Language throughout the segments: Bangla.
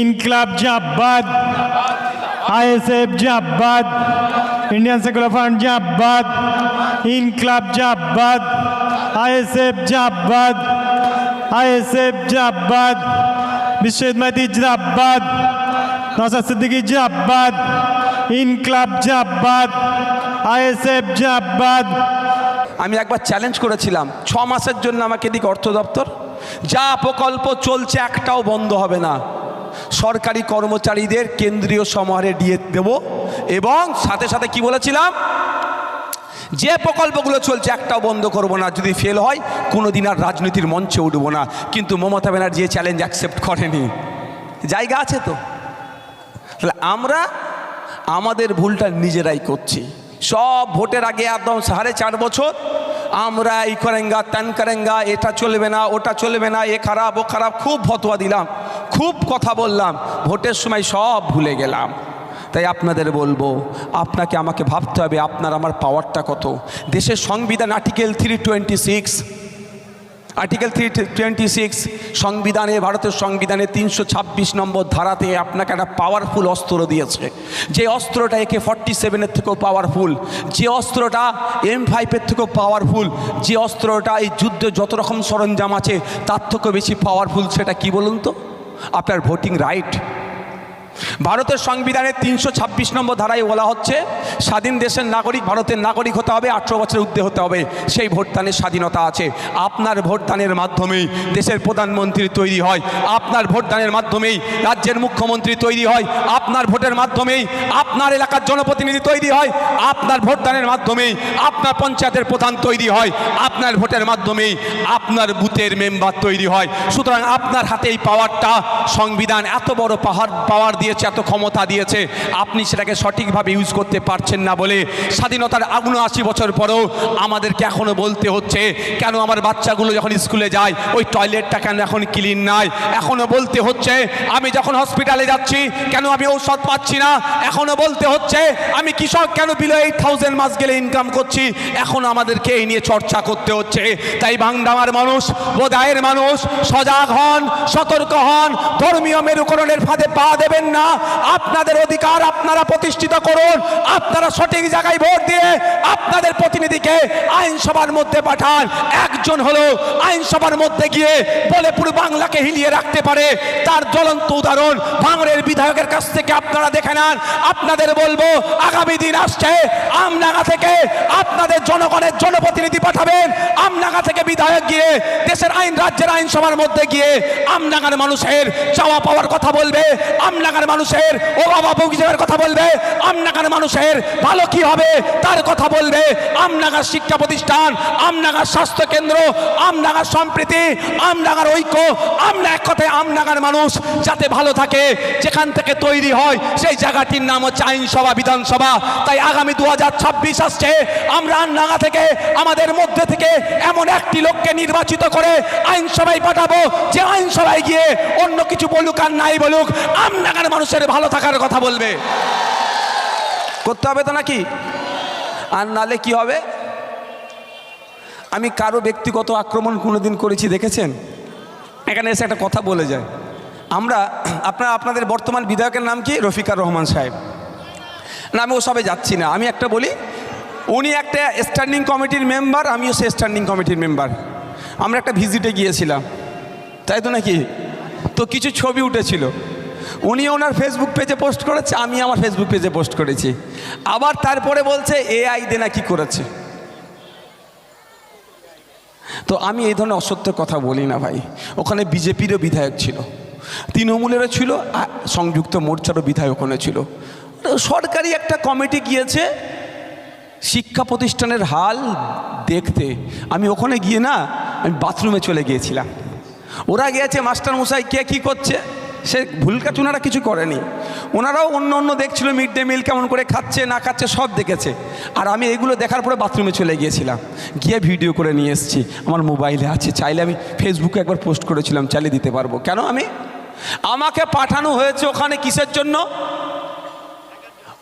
ইনকলাব জাব্বাদ, আইএসএফ জাব্বাদ, ইন্ডিয়ান সেকুলার ফ্রন্ট জাব্বাদ, ইনকলাব জাব্বাদ, আইএসএফ জাব্বাদ আইএসএফ জাব্বাদ, বিশ্বজিৎ জাব্বাদ নসাদ সিদ্দিকী জাব্বাদ, ইনকলাব জাব্বাদ, আইএসএফ জাব্বাদ। আমি একবার চ্যালেঞ্জ করেছিলাম, ছ মাসের জন্য আমাকে দিক অর্থ দপ্তর যা প্রকল্প চলছে একটাও বন্ধ হবে না। সরকারি কর্মচারীদের কেন্দ্রীয় সমাহারে দিয়ে দেব এবং সাথে সাথে কি বলেছিলাম? যে প্রকল্পগুলো চলছে একটাও বন্ধ করব না। যদি ফেল হয় কোনো দিন আর রাজনীতির মঞ্চে উঠবো না। কিন্তু মমতা ব্যানার্জি চ্যালেঞ্জ অ্যাকসেপ্ট করেনি। জায়গা আছে তো? তাহলে আমরা আমাদের ভুলটা নিজেরাই করছি। সব ভোটের আগে একদম সাড়ে চার বছর আমরা এই করেঙ্গা, ত্যান করেঙ্গা, এটা চলবে না, ওটা চলবে না, এ খারাপ, ও খারাপ, খুব ফতোয়া দিলাম, খুব কথা বললাম, ভোটের সময় সব ভুলে গেলাম। তাই আপনাদের বলব, আপনাকে আমাকে ভাবতে হবে, আপনার আমার পাওয়ারটা কত? দেশের সংবিধান article three twenty six article three twenty six সংবিধানে ভারতের সংবিধানে তিনশো ছাব্বিশ নম্বর ধারাতে আপনাকে একটা পাওয়ারফুল অস্ত্র দিয়েছে। যে অস্ত্রটা একে ফর্টি সেভেনের থেকেও পাওয়ারফুল যে অস্ত্রটা এম ফাইভের থেকেও পাওয়ারফুল যে অস্ত্রটা এই যুদ্ধে যত রকম সরঞ্জাম আছে, তার থেকেও বেশি পাওয়ারফুল সেটা কি বলুন তো? আপনার ভোটিং রাইট ভারতের সংবিধানের তিনশো ছাব্বিশ নম্বর ধারায় বলা হচ্ছে, স্বাধীন দেশের নাগরিক ভারতের নাগরিক হতে হবে, আঠেরো বছরের ঊর্ধ্বে হতে হবে। সেই ভোটদানের স্বাধীনতা আছে। আপনার ভোটদানের মাধ্যমেই দেশের প্রধানমন্ত্রী তৈরি হয়। আপনার ভোটদানের মাধ্যমেই রাজ্যের মুখ্যমন্ত্রী তৈরি হয়। আপনার ভোটের মাধ্যমেই আপনার এলাকার জনপ্রতিনিধি তৈরি হয়। আপনার ভোটদানের মাধ্যমেই আপনার পঞ্চায়েতের প্রধান তৈরি হয়। আপনার ভোটের মাধ্যমেই আপনার বুথের মেম্বার তৈরি হয়। সুতরাং আপনার হাতে এই পাওয়ারটা, সংবিধান এত বড় পাহাড়, পাওয়ার দিয়েছে, এত ক্ষমতা দিয়েছে, আপনি সেটাকে সঠিকভাবে ইউজ করতে পারছেন না বলে স্বাধীনতার উনআশি বছর পরেও আমাদেরকে এখনও বলতে হচ্ছে, কেন আমার বাচ্চাগুলো যখন স্কুলে যায়, ওই টয়লেটটা কেন এখন ক্লিন নাই? এখনও বলতে হচ্ছে, আমি যখন হসপিটালে যাচ্ছি, কেন আমি ঔষধ পাচ্ছি না? এখনও বলতে হচ্ছে, আমি কৃষক, কেন বিলো এইট থাউজেন্ড মাস গেলে ইনকাম করছি? এখন আমাদেরকে এই নিয়ে চর্চা করতে হচ্ছে। তাই বাংলার মানুষ বোধায়ের মানুষ, সজাগ হন, সতর্ক হন, ধর্মীয় মেরুকরণের ফাঁদে পা দেবেন না। আপনাদের অধিকার আপনারা প্রতিষ্ঠিত করুন, আপনারা সঠিক জায়গায় ভোট দিয়ে আপনাদের প্রতিনিধিকে আইনসভার মধ্যে পাঠান। একজন হলো আইনসভার মধ্যে গিয়ে বলে পুরো বাংলাকে হিলিয়ে রাখতে পারে, তার জ্বলন্ত উদাহরণ ভাঙড়ের বিধায়কের কাছ থেকে আপনারা দেখে নেন। আপনাদের বলব, আগামী দিন আসছে, আমনাগা থেকে আপনাদের জনগণের জনপ্রতিনিধি পাঠাবেন। আমনাগা থেকে বিধায়ক গিয়ে দেশের আইন, রাজ্যের আইনসভার মধ্যে গিয়ে আমনাগার মানুষের চাওয়া পাওয়ার কথা বলবে। আমনাগার মানুষের ও বাবা কথা বলবে, আমনাগার মানুষের ভালো কি হবে তার কথা বলবে। আমনাগার শিক্ষা প্রতিষ্ঠান, আমনাগার স্বাস্থ্য কেন্দ্র, আমনাগার সম্প্রীতি, আমনাগার ঐক্য, আমরা এক কথায় আমনাগার মানুষ যাতে ভালো থাকে, যেখান থেকে তৈরি হয় সেই জায়গাটির নাম হচ্ছে আইনসভা, বিধানসভা। তাই আগামী দু হাজার ছাব্বিশ আসছে, আমরা আমনাগা থেকে, আমাদের মধ্যে থেকে এমন একটি লোককে নির্বাচিত করে আইনসভায় পাঠাবো, যে আইনসভায় গিয়ে অন্য কিছু বলুক আর নাই বলুক, আমনাগার মানুষের ভালো থাকার কথা বলবে। করতে হবে তো নাকি? আর নালে কি হবে? আমি কারও ব্যক্তিগত আক্রমণ কোনোদিন করেছি, দেখেছেন? এখানে এসে একটা কথা বলে যায়। আমরা, আপনারা, আপনাদের বর্তমান বিধায়কের নাম কি? রফিকার রহমান সাহেব। না, আমি ওসবে যাচ্ছি না। আমি একটা বলি, উনি একটা স্ট্যান্ডিং কমিটির মেম্বার আমিও সে স্ট্যান্ডিং কমিটির মেম্বার আমরা একটা ভিজিটে গিয়েছিলাম। তাই তো নাকি? তো কিছু ছবি উঠেছিল। উনি ওনার ফেসবুক পেজে পোস্ট করেছে, আমি আমার ফেসবুক পেজে পোস্ট করেছি। আবার তারপরে বলছে এআই দে নাকি করেছে। তো আমি এই ধরনের অসত্য কথা বলি না ভাই। ওখানে বিজেপিরও বিধায়ক ছিল, তৃণমূলেরও ছিল সংযুক্ত মোর্চারও বিধায়ক ওখানে ছিল। সরকারি একটা কমিটি গিয়েছে, শিক্ষা প্রতিষ্ঠানের হাল দেখতে। আমি ওখানে গিয়ে না, আমি বাথরুমে চলে গিয়েছিলাম। ওরা গিয়েছে মাস্টার মশাই কে কী করছে? সে ভুল কাজ ওনারা কিছু করেনি। ওনারাও অন্য অন্য দেখছিল, মিড ডে মিল কেমন করে খাচ্ছে, না খাচ্ছে, সব দেখেছে। আর আমি এগুলো দেখার পরে বাথরুমে চলে গিয়েছিলাম। গিয়ে ভিডিও করে নিয়ে এসেছি। আমার মোবাইলে আছে। চাইলে আমি ফেসবুকে একবার পোস্ট করেছিলাম চালিয়ে দিতে পারব। কেন আমি? আমাকে পাঠানো হয়েছে ওখানে কিসের জন্য?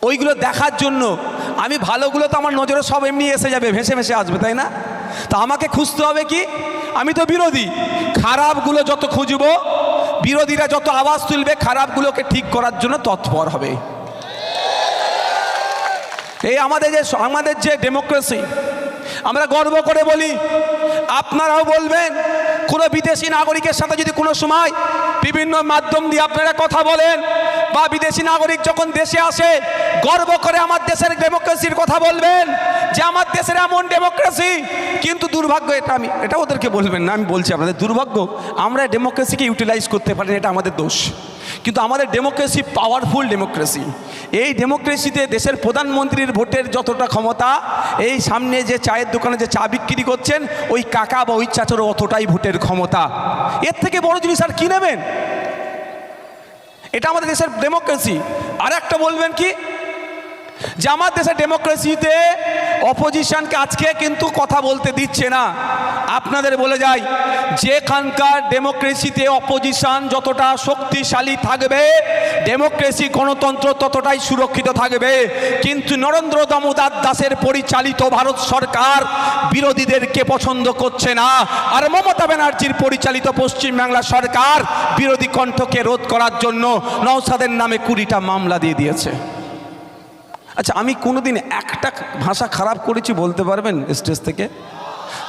ওইগুলো দেখার জন্য। আমি ভালোগুলো তো আমার নজরে সব এমনি এসে যাবে, ভেসে ভেসে আসবে, তাই না? তা আমাকে খুঁজতে হবে কি? আমি তো বিরোধী। খারাপগুলো যত খুঁজবো বিরোধীরা যত আওয়াজ তুলবে খারাপগুলোকে ঠিক করার জন্য তৎপর হবে। এই আমাদের যে আমাদের যে ডেমোক্রেসি, আমরা গর্ব করে বলি, আপনারাও বলবেন, কোনো বিদেশি নাগরিকের সাথে যদি কোনো সময় বিভিন্ন মাধ্যম দিয়ে আপনারা কথা বলেন বা বিদেশি নাগরিক যখন দেশে আসে, গর্ব করে আমার দেশের ডেমোক্রেসির কথা বলবেন যে আমার দেশের এমন ডেমোক্রেসি কিন্তু দুর্ভাগ্য এটা আমি, এটা ওদেরকে বলবেন না, আমি বলছি আপনাদের দুর্ভাগ্য, আমরা ডেমোক্রেসিকে ইউটিলাইজ করতে পারি এটা আমাদের দোষ। কিন্তু আমাদের ডেমোক্রেসি পাওয়ারফুল ডেমোক্রেসি এই ডেমোক্রেসিতে দেশের প্রধানমন্ত্রীর ভোটের যতটা ক্ষমতা, এই সামনে যে চায়ের দোকানে যে চা বিক্রি করছেন, ওই কাকা বা ওই চাচারও অতটাই ভোটের ক্ষমতা। এর থেকে বড় জিনিস আর কি নেবেন? এটা আমাদের দেশের ডেমোক্রেসি আর একটা বলবেন কি? যে আমার দেশের ডেমোক্রেসিতে অপোজিশনকে আজকে কিন্তু কথা বলতে দিচ্ছে না। আপনাদের বলে যাই, যেখানকার ডেমোক্রেসিতে অপোজিশন যতটা শক্তিশালী থাকবে ডেমোক্রেসি গণতন্ত্র ততটাই সুরক্ষিত থাকবে। কিন্তু নরেন্দ্র দামোদর দাসের পরিচালিত ভারত সরকার বিরোধীদেরকে পছন্দ করছে না। আর মমতা ব্যানার্জির পরিচালিত পশ্চিমবাংলা সরকার বিরোধী কণ্ঠকে রোধ করার জন্য নওসাদের নামে কুড়িটা মামলা দিয়ে দিয়েছে। আচ্ছা আমি কোনোদিন একটা ভাষা খারাপ করেছি বলতে পারবেন স্টেজ থেকে?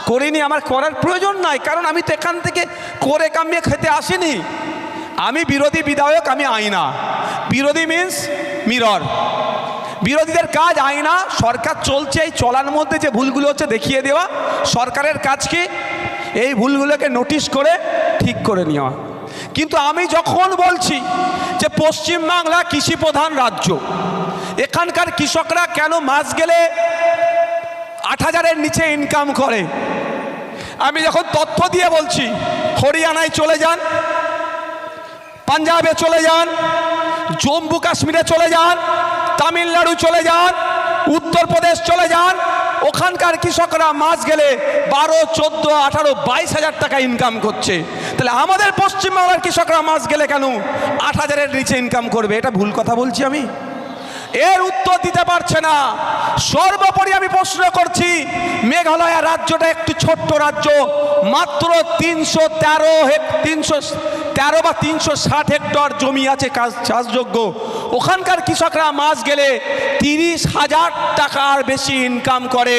করিনি, আমার করার প্রয়োজন নাই, কারণ আমি তো এখান থেকে করে কামিয়ে খেতে আসিনি। আমি বিরোধী বিধায়ক, আমি আইনা। বিরোধী মিন্স মিরর বিরোধীদের কাজ আইনা, সরকার চলছে, এই চলার মধ্যে যে ভুলগুলো হচ্ছে দেখিয়ে দেওয়া। সরকারের কাজ কি? এই ভুলগুলোকে নোটিশ করে, ঠিক করে নেওয়া। কিন্তু আমি যখন বলছি যে পশ্চিমবাংলা কৃষি প্রধান রাজ্য, এখানকার কৃষকরা কেন মাস গেলে আট হাজারের নিচে ইনকাম করে। আমি যখন তথ্য দিয়ে বলছি, হরিয়ানায় চলে যান, পাঞ্জাবে চলে যান, জম্মু কাশ্মীরে চলে যান, তামিলনাড়ু চলে যান উত্তরপ্রদেশ চলে যান, ওখানকার কৃষকরা মাস গেলে বারো, চোদ্দ, আঠারো, বাইশ হাজার টাকা ইনকাম করছে। তাহলে আমাদের পশ্চিমবাংলার কৃষকরা মাস গেলে কেন আট হাজারের নিচে ইনকাম করবে? এটা ভুল কথা বলছি আমি। এর উত্তর দিতে পারছে না। সর্বোপরি আমি প্রশ্ন করছি, মেঘালয় রাজ্যটা একটি ছোট্ট রাজ্য, মাত্র তিনশো তেরো তিনশো তেরো বা তিনশো ষাট হেক্টর জমি আছে চাষযোগ্য। ওখানকার কৃষকরা মাস গেলে তিরিশ হাজার টাকার বেশি ইনকাম করে।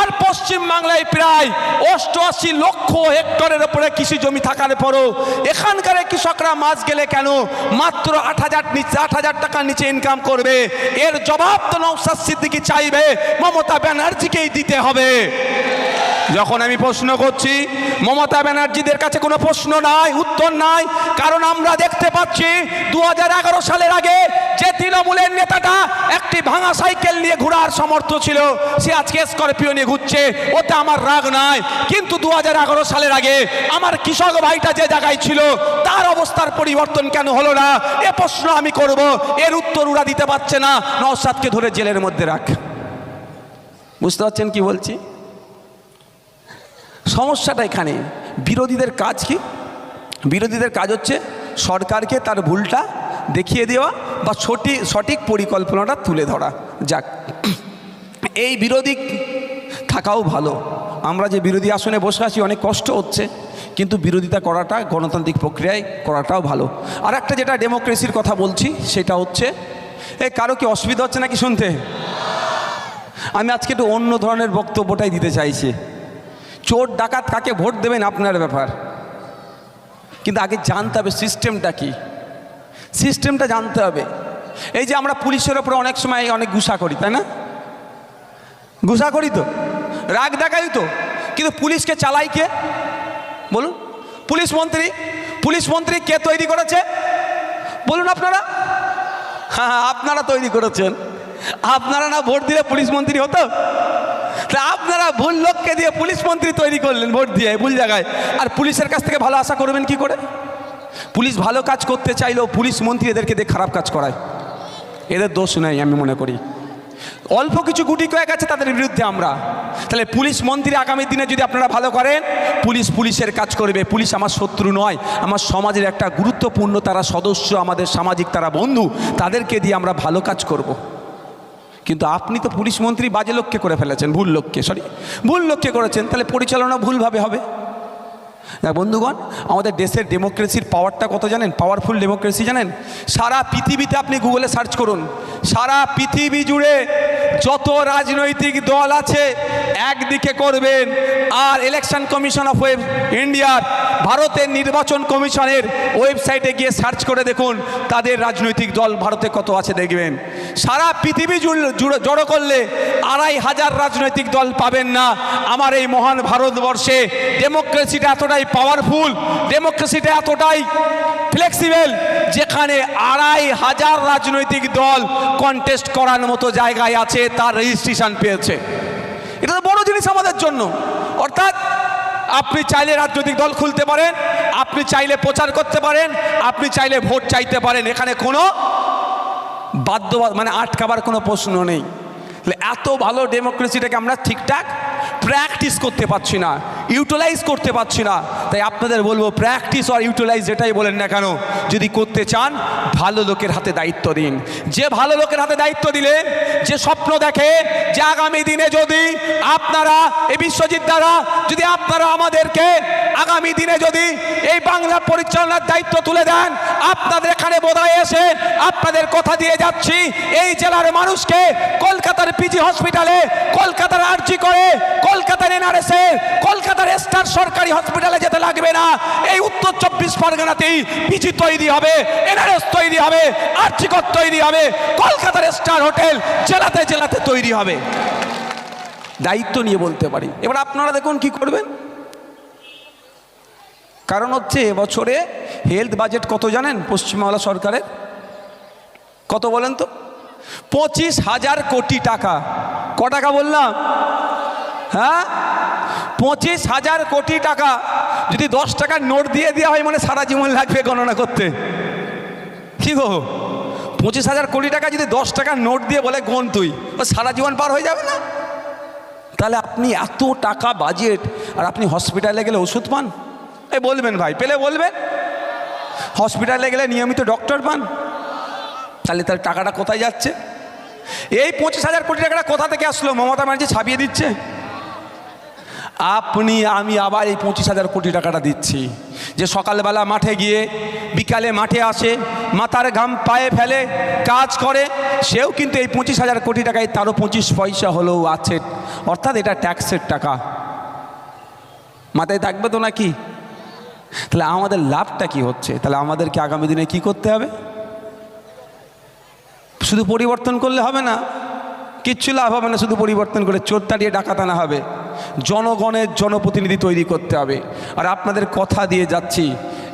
আর পশ্চিম বাংলায় প্রায় অষ্টআশি লক্ষ হেক্টরের উপরে কৃষি জমি থাকার পরও এখানকার কৃষকরা মাস গেলে কেন মাত্র আট হাজার নিচে আট হাজার টাকার নিচে ইনকাম করবে? এর জবাব তো নৌসাদ সিদ্দিকি চাইবে, মমতা ব্যানার্জিকেই দিতে হবে। যখন আমি প্রশ্ন করছি, মমতা ব্যানার্জিদের কাছে কোনো প্রশ্ন নাই, উত্তর নাই, কারণ আমরা দেখতে পাচ্ছি দু হাজার এগারো সালের আগে যে তৃণমূলের নেতাটা একটি ভাঙা সাইকেল নিয়ে ঘোরার সমর্থ ছিল, সে আজকে স্করপিও নিয়ে ঘুরছে। ওতে আমার রাগ নাই। কিন্তু দু হাজার এগারো সালের আগে আমার কৃষক ভাইটা যে জায়গায় ছিল, তার অবস্থার পরিবর্তন কেন হলো না? এ প্রশ্ন আমি করব। এর উত্তর ওরা দিতে পারছে না। নওসাদকে ধরে জেলের মধ্যে রাখ। বুঝতে পারছেন কি বলছি? সমস্যাটা এখানে। বিরোধীদের কাজ কি? বিরোধীদের কাজ হচ্ছে সরকারকে তার ভুলটা দেখিয়ে দেওয়া বা সঠিক সঠিক পরিকল্পনাটা তুলে ধরা যাক। এই বিরোধী থাকাও ভালো। আমরা যে বিরোধী আসনে বসে আছি, অনেক কষ্ট হচ্ছে, কিন্তু বিরোধিতা করাটা, গণতান্ত্রিক প্রক্রিয়ায় করাটাও ভালো। আর একটা যেটা ডেমোক্রেসির কথা বলছি, সেটা হচ্ছে, এ, কারও কি অসুবিধা হচ্ছে নাকি শুনতে? আমি আজকে একটু অন্য ধরনের বক্তব্যটাই দিতে চাইছি। চোর ডাকাত কাকে ভোট দেবেন আপনার ব্যাপার? কিন্তু আগে জানতে হবে সিস্টেমটা কি। সিস্টেমটা জানতে হবে। এই যে আমরা পুলিশের ওপরে অনেক সময় অনেক গুসা করি তাই না? গুসা করি তো? রাগ দেখাই তো। কিন্তু পুলিশকে চালাই কে? বলুন। পুলিশ মন্ত্রী পুলিশ মন্ত্রী কে তৈরি করেছে? বলুন আপনারা। হ্যাঁ হ্যাঁ, আপনারা তৈরি করেছেন। আপনারা না ভোট দিলে পুলিশ মন্ত্রী হতো? তা আপনারা ভুল লোককে দিয়ে পুলিশ মন্ত্রী তৈরি করলেন ভোট দিয়ে ভুল জায়গায়। আর পুলিশের কাছ থেকে ভালো আশা করবেন কি করে? পুলিশ ভালো কাজ করতে চাইলেও পুলিশ মন্ত্রী এদেরকে দিয়ে খারাপ কাজ করায়। এদের দোষ নেই আমি মনে করি। অল্প কিছু গুটি কয়েক আছে তাদের বিরুদ্ধে আমরা। তাহলে পুলিশ মন্ত্রী আগামী দিনে যদি আপনারা ভালো করেন, পুলিশ পুলিশের কাজ করবে। পুলিশ আমার শত্রু নয়, আমার সমাজের একটা গুরুত্বপূর্ণ তারা সদস্য, আমাদের সামাজিক তারা বন্ধু, তাদেরকে দিয়ে আমরা ভালো কাজ করব। কিন্তু আপনি তো পুলিশ মন্ত্রী বাজে লোককে করে ফেলেছেন, ভুল লোককে, সরি, ভুল লোককে করেছেন, তাহলে পরিচালনা ভুলভাবে হবে। বন্ধুগণ, আমাদের দেশের ডেমোক্রেসির পাওয়ারটা কত জানেন? পাওয়ারফুল ডেমোক্রেসি জানেন? সারা পৃথিবীতে আপনি গুগলে সার্চ করুন। সারা পৃথিবী জুড়ে যত রাজনৈতিক দল আছে, একদিকে করবেন আর ইলেকশন কমিশন অফ ওয়েব ইন্ডিয়ার ভারতের নির্বাচন কমিশনের ওয়েবসাইটে গিয়ে সার্চ করে দেখুন, তাদের রাজনৈতিক দল ভারতে কত আছে দেখবেন। সারা পৃথিবী জুড়ে করলে আড়াই হাজার রাজনৈতিক দল পাবেন না। আমার এই মহান ভারতবর্ষে ডেমোক্রেসিটা এতটাই পাওয়ারফুল ডেমোক্রেসিটা এতটাই ফ্লেক্সিবল যেখানে আড়াই হাজার রাজনৈতিক দল কন্টেস্ট করার মতো জায়গায় আছে, তার রেজিস্ট্রেশন পেয়েছে। এটা তো বড় জিনিস আমাদের জন্য। অর্থাৎ আপনি চাইলে রাজনৈতিক দল খুলতে পারেন, আপনি চাইলে প্রচার করতে পারেন, আপনি চাইলে ভোট চাইতে পারেন। এখানে কোনো বাধ্য মানে আটকাবার কোনো প্রশ্ন নেই। এত ভালো ডেমোক্রেসিটাকে আমরা ঠিকঠাক প্র্যাকটিস করতে পারছি না, ইউটিলাইজ করতে পারছি না। তাই আপনাদের বলব, প্র্যাকটিস আর ইউটিলাইজ যেটাই বলেন না কেন, যদি করতে চান, ভালো লোকের হাতে দায়িত্ব দিন। যে ভালো লোকের হাতে দায়িত্ব দিলে যে স্বপ্ন দেখে যে আগামী দিনে যদি আপনারা, এই বিশ্বজিৎ দ্বারা, যদি আপনারা আমাদেরকে আগামী দিনে যদি এই বাংলা পরিচালনার দায়িত্ব তুলে দেন, আপনাদের এখানে বোধহয় এসে আপনাদের কথা দিয়ে যাচ্ছি। এই জেলার মানুষকে কলকাতার পিজি হসপিটালে কলকাতার আর্জি করে, কলকাতার এনআরএসে কলকাতার স্টার সরকারি হসপিটালে যেতে লাগবে না। এই উত্তর চব্বিশ পরগনাতেই পিজি তৈরি হবে এনআরএস তৈরি হবে আর্জিকর তৈরি হবে, কলকাতার স্টার হোটেল জেলাতে জেলাতে তৈরি হবে। দায়িত্ব নিয়ে বলতে পারি। এবার আপনারা দেখুন কি করবেন। কারণ হচ্ছে এবছরে হেলথ বাজেট কত জানেন পশ্চিমবাংলা সরকারের? কত বলেন তো? পঁচিশ হাজার কোটি টাকা। ক টাকা বললাম? হ্যাঁ? পঁচিশ হাজার কোটি টাকা। যদি দশ টাকার নোট দিয়ে দেওয়া হয় মানে সারা জীবন লাগবে গণনা করতে। কি গো? পঁচিশ হাজার কোটি টাকা যদি দশ টাকার নোট দিয়ে বলে গোন তুই। ও সারা জীবন পার হয়ে যাবে না? তাহলে আপনি এত টাকা বাজেট আর আপনি হসপিটালে গেলে ওষুধ পান? এই বলবেন ভাই, পেলে বলবেন? হসপিটালে গেলে নিয়মিত ডক্টর পান? তাহলে তার টাকাটা কোথায় যাচ্ছে? এই পঁচিশ হাজার কোটি টাকাটা কোথা থেকে আসলো? মমতা ব্যানার্জি ছাপিয়ে দিচ্ছে। আপনি, আমি আবার এই পঁচিশ হাজার কোটি টাকাটা দিচ্ছি। যে সকালবেলা মাঠে গিয়ে, বিকালে মাঠে আসে, মাথার ঘাম পায়ে ফেলে, কাজ করে, সেও কিন্তু এই পঁচিশ হাজার কোটি টাকায় তারও পঁচিশ পয়সা হলেও আছে। অর্থাৎ এটা ট্যাক্সের টাকা। মাথায় থাকবে তো নাকি? তাহলে আমাদের লাভটা কি হচ্ছে? তাহলে আমাদেরকে আগামী দিনে কি করতে হবে? শুধু পরিবর্তন করলে হবে না, কিচ্ছু লাভ হবে না, শুধু পরিবর্তন করে চোর তাড়িয়ে ডাকাত আনা হবে। জনগণের জনপ্রতিনিধি তৈরি করতে হবে। আর আপনাদের কথা দিয়ে যাচ্ছি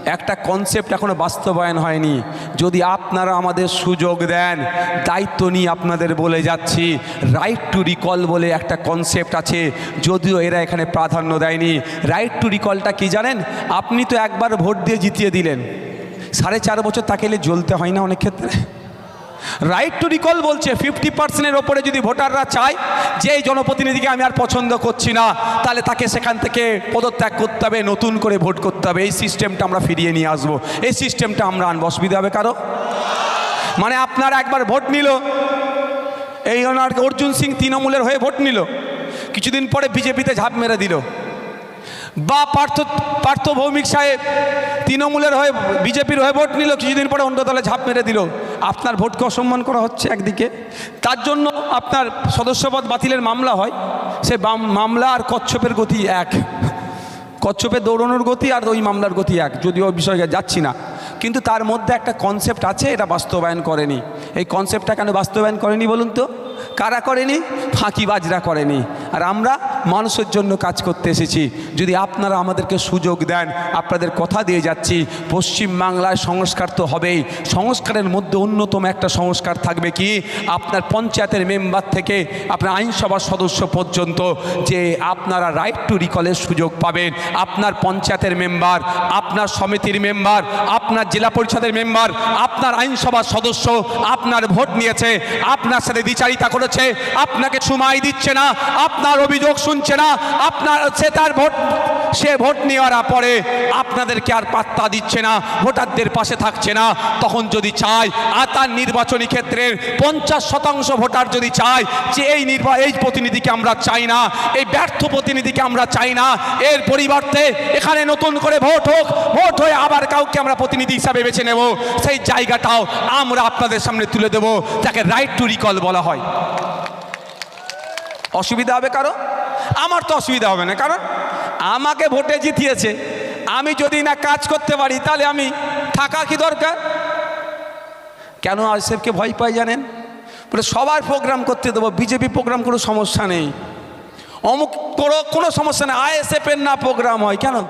একটা কনসেপ্ট এখনও বাস্তবায়ন হয়নি। যদি আপনারা আমাদের সুযোগ দেন, দায়িত্ব নিয়ে আপনাদের বলে যাচ্ছি রাইট টু রিকল বলে একটা কনসেপ্ট আছে, যদিও এরা এখানে প্রাধান্য দেয়নি। রাইট টু রিকলটা কি জানেন? আপনি তো একবার ভোট দিয়ে জিতিয়ে দিলেন। সাড়ে চার বছর তাকে জ্বলতে হয় না অনেক ক্ষেত্রে? রাইট টু রিকল বলছে ফিফটি পার্সেন্টের ওপরে যদি ভোটাররা চায়, যে এই জনপ্রতিনিধিকে আমি আর পছন্দ করছি না, তাহলে তাকে সেখান থেকে পদত্যাগ করতে হবে, নতুন করে ভোট করতে হবে। এই সিস্টেমটা আমরা ফিরিয়ে নিয়ে আসব। এই সিস্টেমটা আমরা আনব। অসুবিধা হবে কারও? মানে আপনার একবার ভোট নিল, এই ওনার অর্জুন সিং তৃণমূলের হয়ে ভোট নিল, কিছুদিন পরে বিজেপিতে ঝাঁপ মেরে দিল। বা পার্থ পার্থ ভৌমিক সাহেব তৃণমূলের হয়ে, বিজেপির হয়ে ভোট নিল, কিছুদিন পরে অন্য দলে ঝাঁপ মেরে দিল। আপনার ভোটকে অসম্মান করা হচ্ছে একদিকে, তার জন্য আপনার সদস্যপদ বাতিলের মামলা হয়, সে মামলা আর কচ্ছপের গতি এক। কচ্ছপের দৌড়ানোর গতি আর ওই মামলার গতি এক, যদিও ওই বিষয়ে যাচ্ছি না। কিন্তু তার মধ্যে একটা কনসেপ্ট আছে, এটা বাস্তবায়ন করেনি। এই কনসেপ্টটা কেন বাস্তবায়ন করেনি বলুন তো? কারা করেনি? ফাঁকিবাজরা করেনি। আর আমরা মানুষের জন্য কাজ করতে এসেছি। যদি আপনারা আমাদেরকে সুযোগ দেন, আপনাদের কথা দিয়ে যাচ্ছি। পশ্চিম বাংলায় সংস্কার তো হবেই। সংস্কারের মধ্যে অন্যতম একটা সংস্কার থাকবে কি? আপনার পঞ্চায়েতের মেম্বার থেকে আপনার আইনসভার সদস্য পর্যন্ত যে আপনারা রাইট টু রিকলের সুযোগ পাবেন। আপনার পঞ্চায়েতের মেম্বার, আপনার সমিতির মেম্বার, আপনার জেলা পরিষদের মেম্বার, আপনার আইনসভার সদস্য আপনার ভোট নিয়েছে, আপনার সাথে দ্বিচারিতা করেছে, আপনাকে সময় দিচ্ছে না, আপনার অভিযোগ শুনছে না, আপনার সে তার ভোট, সে ভোট নেওয়ার পরে আপনাদেরকে আর পাত্তা দিচ্ছে না, ভোটারদের পাশে থাকছে না। তখন যদি চায়, আর তার নির্বাচনী ক্ষেত্রের পঞ্চাশ শতাংশ ভোটার যদি চায়, যে এই নির্বা, এই প্রতিনিধিকে আমরা চাই না, এই ব্যর্থ প্রতিনিধিকে আমরা চাই না, এর পরিবর্তে এখানে নতুন করে ভোট হোক, ভোট হয়ে আবার কাউকে আমরা প্রতিনিধি হিসাবে বেছে নেব। সেই জায়গাটাও আমরা আপনাদের সামনে তুলে দেব, যাকে রাইট টু রিকল বলা হয়। অসুবিধা হবে কারও? আমার তো অসুবিধা হবে না, কারণ আমাকে ভোটে জিতিয়েছে। আমি যদি না কাজ করতে পারি, তাহলে আমি থাকা কি দরকার? কেন আরসেফকে ভয় পাই জানেন? বলে সবার প্রোগ্রাম করতে দেবো, বিজেপি প্রোগ্রাম কোনো সমস্যা নেই। অমুক কোনো সমস্যা নেই আইএসএফের না প্রোগ্রাম হয়, কেন?